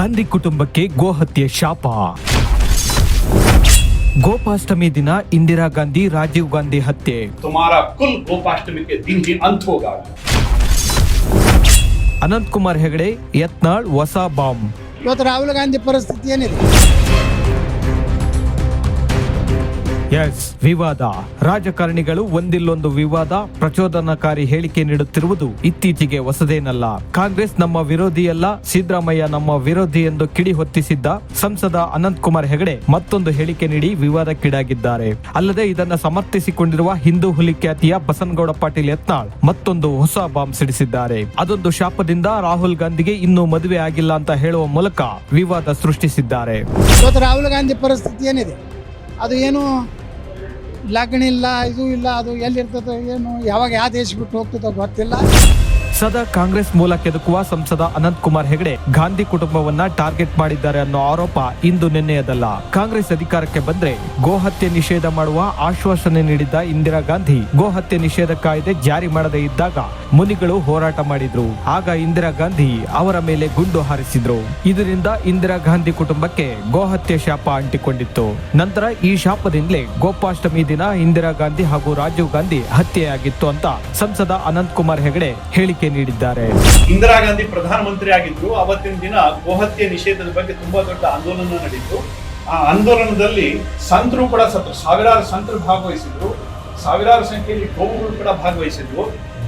ಗಾಂಧಿ ಕುಟುಂಬಕ್ಕೆ ಗೋಹತ್ಯೆ ಶಾಪ ಗೋಪಾಷ್ಟಮಿ ದಿನ ಇಂದಿರಾ ಗಾಂಧಿ ರಾಜೀವ್ ಗಾಂಧಿ ಹತ್ಯೆ तुम्हारा कुल गोपाष्टमी के दिन ही अंत होगा ಅನಂತ್ ಕುಮಾರ್ ಹೆಗಡೆ ಯತ್ನಾಳ್ ಹೊಸ ಬಾಂಬ್ ಇವತ್ತು ರಾಹುಲ್ ಗಾಂಧಿ ಪರಿಸ್ಥಿತಿ ಏನಿದೆ ಎಸ್ ವಿವಾದ. ರಾಜಕಾರಣಿಗಳು ಒಂದಿಲ್ಲೊಂದು ವಿವಾದ, ಪ್ರಚೋದನಕಾರಿ ಹೇಳಿಕೆ ನೀಡುತ್ತಿರುವುದು ಇತ್ತೀಚೆಗೆ ಹೊಸದೇನಲ್ಲ. ಕಾಂಗ್ರೆಸ್ ನಮ್ಮ ವಿರೋಧಿಯಲ್ಲ ಸಿದ್ದರಾಮಯ್ಯ ನಮ್ಮ ವಿರೋಧಿ ಎಂದು ಕಿಡಿ ಹೊತ್ತಿಸಿದ್ದ ಸಂಸದ ಅನಂತ್ ಕುಮಾರ್ ಹೆಗಡೆ ಮತ್ತೊಂದು ಹೇಳಿಕೆ ನೀಡಿ ವಿವಾದಕ್ಕೀಡಾಗಿದ್ದಾರೆ. ಅಲ್ಲದೆ ಇದನ್ನು ಸಮರ್ಥಿಸಿಕೊಂಡಿರುವ ಹಿಂದೂ ಹುಲಿ ಖ್ಯಾತಿಯ ಬಸನಗೌಡ ಪಾಟೀಲ್ ಯತ್ನಾಳ್ ಮತ್ತೊಂದು ಹೊಸ ಬಾಂಬ್ ಸಿಡಿಸಿದ್ದಾರೆ. ಅದೊಂದು ಶಾಪದಿಂದ ರಾಹುಲ್ ಗಾಂಧಿಗೆ ಇನ್ನೂ ಮದುವೆ ಆಗಿಲ್ಲ ಅಂತ ಹೇಳುವ ಮೂಲಕ ವಿವಾದ ಸೃಷ್ಟಿಸಿದ್ದಾರೆ. ರಾಹುಲ್ ಗಾಂಧಿ ಪರಿಸ್ಥಿತಿ ಏನಿದೆ? ಅದು ಏನು ಲಗ್ನ ಇಲ್ಲ ಇದು ಇಲ್ಲ ಅದು ಎಲ್ಲಿರ್ತದೋ ಏನು ಯಾವಾಗ ಯಾವ ದೇಶ ಬಿಟ್ಟು ಹೋಗ್ತದೋ ಗೊತ್ತಿಲ್ಲ. ಸದಾ ಕಾಂಗ್ರೆಸ್ ಮೂಲ ಕೆದಕುವ ಸಂಸದ ಅನಂತ್ ಕುಮಾರ್ ಹೆಗಡೆ ಗಾಂಧಿ ಕುಟುಂಬವನ್ನ ಟಾರ್ಗೆಟ್ ಮಾಡಿದ್ದಾರೆ ಅನ್ನೋ ಆರೋಪ ಇಂದು ನಿನ್ನೆಯದಲ್ಲ. ಕಾಂಗ್ರೆಸ್ ಅಧಿಕಾರಕ್ಕೆ ಬಂದ್ರೆ ಗೋಹತ್ಯೆ ನಿಷೇಧ ಮಾಡುವ ಆಶ್ವಾಸನೆ ನೀಡಿದ್ದ ಇಂದಿರಾ ಗಾಂಧಿ. ಗೋಹತ್ಯೆ ನಿಷೇಧ ಕಾಯ್ದೆ ಜಾರಿ ಮಾಡದೇ ಇದ್ದಾಗ ಮುನಿಗಳು ಹೋರಾಟ ಮಾಡಿದ್ರು. ಆಗ ಇಂದಿರಾ ಗಾಂಧಿ ಅವರ ಮೇಲೆ ಗುಂಡು ಹಾರಿಸಿದ್ರು. ಇದರಿಂದ ಇಂದಿರಾ ಗಾಂಧಿ ಕುಟುಂಬಕ್ಕೆ ಗೋಹತ್ಯೆ ಶಾಪ ಅಂಟಿಕೊಂಡಿತ್ತು. ನಂತರ ಈ ಶಾಪದಿಂದಲೇ ಗೋಪಾಷ್ಟಮಿ ದಿನ ಇಂದಿರಾ ಗಾಂಧಿ ಹಾಗೂ ರಾಜೀವ್ ಗಾಂಧಿ ಹತ್ಯೆಯಾಗಿತ್ತು ಅಂತ ಸಂಸದ ಅನಂತ್ ಕುಮಾರ್ ಹೆಗಡೆ ಹೇಳಿಕೆ ನೀಡಿದ್ದಾರೆ. ಇಂದಿರಾ ಗಾಂಧಿ ಪ್ರಧಾನಮಂತ್ರಿ ಆಗಿದ್ರು ಅವತ್ತಿನ ದಿನ ಗೋಹತ್ಯೆ ನಿಷೇಧದ ಬಗ್ಗೆ ತುಂಬಾ ದೊಡ್ಡ ಆಂದೋಲನ ನಡೆಯಿತು. ಆ ಆಂದೋಲನದಲ್ಲಿ ಸಂತರು ಕೂಡ ಸತ್ತು ಸಾವಿರಾರು ಸಂತರು ಭಾಗವಹಿಸಿದ್ರು. ಸಾವಿರಾರು ಸಂಖ್ಯೆಯಲ್ಲಿ ಗೋವುಗಳು ಕೂಡ ಭಾಗವಹಿಸಿದ್ವು.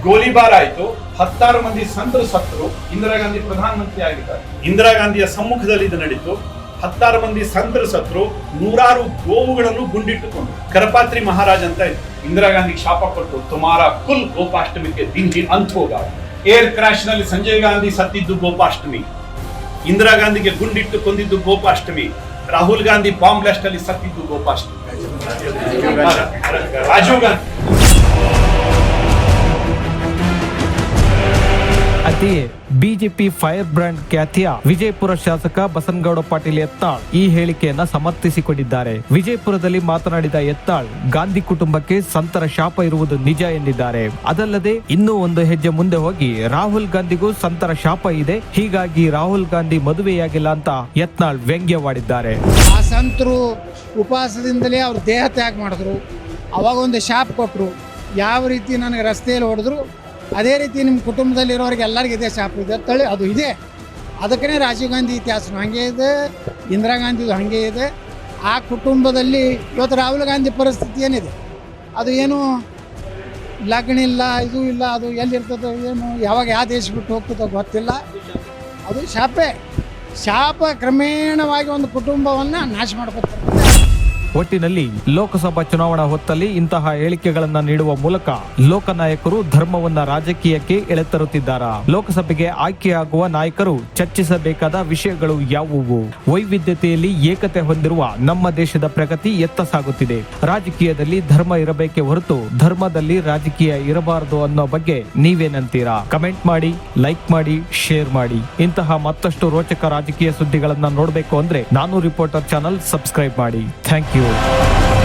ಗೋಲಿಬಾರ್ ಆಯಿತು. ಹತ್ತಾರು ಮಂದಿ ಸಂತರು ಸತ್ರು ಇಂದಿರಾ ಗಾಂಧಿ ಪ್ರಧಾನಮಂತ್ರಿ ಆಗಿದ್ದಾರೆ. ಇಂದಿರಾ ಗಾಂಧಿಯ ಸಮ್ಮುಖದಲ್ಲಿ ಇದು ನಡೀತು. ಹತ್ತಾರು ಮಂದಿ ಸಂತರು ಸತ್ರು ನೂರಾರು ಗೋವುಗಳನ್ನು ಗುಂಡಿಟ್ಟುಕೊಂಡು ಕರಪಾತ್ರಿ ಮಹಾರಾಜ್ ಅಂತ ಇದ್ರು. ಗಾಂಧಿಗೆ ಶಾಪ ಕೊಟ್ಟು ತುಮಾರ ಕುಲ್ ಗೋಪಾಷ್ಟಮಿಗೆ ದಿಂಡಿ ಅಂತ್ ಹೋಗ ಏರ್ ಕ್ರಾಶ್ನಲ್ಲಿ ಸಂಜಯ್ ಗಾಂಧಿ ಸತ್ತಿದ್ದು ಗೋಪಾಷ್ಟಮಿ, ಇಂದಿರಾ ಗಾಂಧಿಗೆ ಗುಂಡಿಟ್ಟು ಕೊಂದಿದ್ದು ಗೋಪಾಷ್ಟಮಿ, ರಾಹುಲ್ ಗಾಂಧಿ ಬಾಂಬ್ ಬ್ಲಾಸ್ಟ್ ಅಲ್ಲಿ ಸತ್ತಿದ್ದು ಗೋಪಾಷ್ಟಮಿ. ರಾಜೀವ್ ಗಾಂಧಿ. ಅಂತೆಯೇ ಬಿಜೆಪಿ ಫೈರ್ ಬ್ರ್ಯಾಂಡ್ ಖ್ಯಾತಿಯ ವಿಜಯಪುರ ಶಾಸಕ ಬಸನಗೌಡ ಪಾಟೀಲ್ ಎತ್ತಾಳ್ ಈ ಹೇಳಿಕೆಯನ್ನ ಸಮರ್ಥಿಸಿಕೊಂಡಿದ್ದಾರೆ. ವಿಜಯಪುರದಲ್ಲಿ ಮಾತನಾಡಿದ ಎತ್ತಾಳ್, ಗಾಂಧಿ ಕುಟುಂಬಕ್ಕೆ ಸಂತರ ಶಾಪ ಇರುವುದು ನಿಜ ಎಂದಿದ್ದಾರೆ. ಅದಲ್ಲದೆ ಇನ್ನೂ ಒಂದು ಹೆಜ್ಜೆ ಮುಂದೆ ಹೋಗಿ ರಾಹುಲ್ ಗಾಂಧಿಗೂ ಸಂತರ ಶಾಪ ಇದೆ, ಹೀಗಾಗಿ ರಾಹುಲ್ ಗಾಂಧಿ ಮದುವೆಯಾಗಿಲ್ಲ ಅಂತ ಯತ್ನಾಳ್ ವ್ಯಂಗ್ಯವಾಡಿದ್ದಾರೆ. ಆ ಸಂತರು ಉಪವಾಸದಿಂದಲೇ ಅವ್ರ ದೇಹ ತ್ಯಾಗ ಮಾಡಿದ್ರು, ಅವಾಗ ಒಂದು ಶಾಪ್ ಕೊಟ್ಟರು ಯಾವ ರೀತಿ ನನಗೆ ರಸ್ತೆಯಲ್ಲಿ ಹೊಡೆದ್ರು ಅದೇ ರೀತಿ ನಿಮ್ಮ ಕುಟುಂಬದಲ್ಲಿರೋರಿಗೆ ಎಲ್ಲರಿಗೂ ಇದೆ ಶಾಪ್ ಇದೆ ತಳಿ, ಅದು ಇದೆ. ಅದಕ್ಕೇ ರಾಜೀವ್ ಗಾಂಧಿ ಇತಿಹಾಸ ಹಾಗೆ ಇದೆ, ಇಂದಿರಾ ಗಾಂಧಿದು ಹಾಗೆ ಇದೆ. ಆ ಕುಟುಂಬದಲ್ಲಿ ಇವತ್ತು ರಾಹುಲ್ ಗಾಂಧಿ ಪರಿಸ್ಥಿತಿ ಏನಿದೆ? ಅದು ಏನು ಲಗ್ನ ಇಲ್ಲ, ಇದು ಇಲ್ಲ, ಅದು ಎಲ್ಲಿರ್ತದೋ ಏನು, ಯಾವಾಗ ಯಾವ ದೇಶ ಬಿಟ್ಟು ಹೋಗ್ತದೋ ಗೊತ್ತಿಲ್ಲ. ಅದು ಶಾಪೇ. ಶಾಪ ಕ್ರಮೇಣವಾಗಿ ಒಂದು ಕುಟುಂಬವನ್ನು ನಾಶ ಮಾಡ್ಕೊತಾರೆ ಒಟ್ಟಿನಲ್ಲಿ ಲೋಕಸಭಾ ಚುನಾವಣಾ ಹೊತ್ತಲ್ಲಿ ಇಂತಹ ಹೇಳಿಕೆಗಳನ್ನ ನೀಡುವ ಮೂಲಕ ಲೋಕನಾಯಕರು ಧರ್ಮವನ್ನ ರಾಜಕೀಯಕ್ಕೆ ಎಳೆತರುತ್ತಿದ್ದಾರೆ? ಲೋಕಸಭೆಗೆ ಆಯ್ಕೆಯಾಗುವ ನಾಯಕರು ಚರ್ಚಿಸಬೇಕಾದ ವಿಷಯಗಳು ಯಾವುವು? ವೈವಿಧ್ಯತೆಯಲ್ಲಿ ಏಕತೆ ಹೊಂದಿರುವ ನಮ್ಮ ದೇಶದ ಪ್ರಗತಿ ಎತ್ತ ಸಾಗುತ್ತಿದೆ. ರಾಜಕೀಯದಲ್ಲಿ ಧರ್ಮ ಇರಬೇಕೆ ಹೊರತು ಧರ್ಮದಲ್ಲಿ ರಾಜಕೀಯ ಇರಬಾರದು ಅನ್ನೋ ಬಗ್ಗೆ ನೀವೇನಂತೀರಾ? ಕಮೆಂಟ್ ಮಾಡಿ, ಲೈಕ್ ಮಾಡಿ, ಶೇರ್ ಮಾಡಿ. ಇಂತಹ ಮತ್ತಷ್ಟು ರೋಚಕ ರಾಜಕೀಯ ಸುದ್ದಿಗಳನ್ನ ನೋಡಬೇಕು ಅಂದ್ರೆ ನಾನು ರಿಪೋರ್ಟರ್ ಚಾನಲ್ ಸಬ್ಸ್ಕ್ರೈಬ್ ಮಾಡಿ. Thank you. Brasil.